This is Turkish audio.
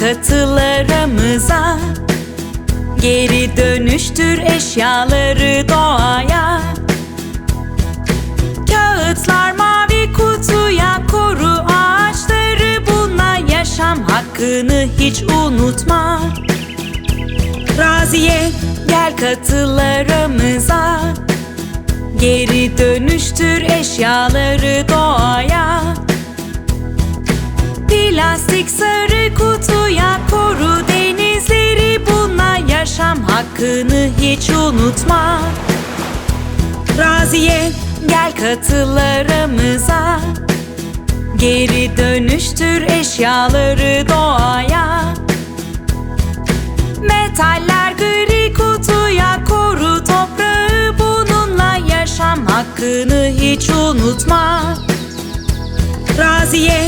katılarımıza. Geri dönüştür eşyaları doğaya. Kağıtlar mavi kutuya koru ağaçları. Bununla yaşam hakkını hiç unutma. Raziye gel katılarımıza. Geri dönüştür eşyaları doğaya Plastik sarı kutuya koru denizleri Bununla yaşam hakkını hiç unutma. Raziye gel katılarımıza. Geri dönüştür eşyaları doğaya. Metaller gri kutuya koru toprağı Bununla yaşam hakkını hiç unutma. Raziye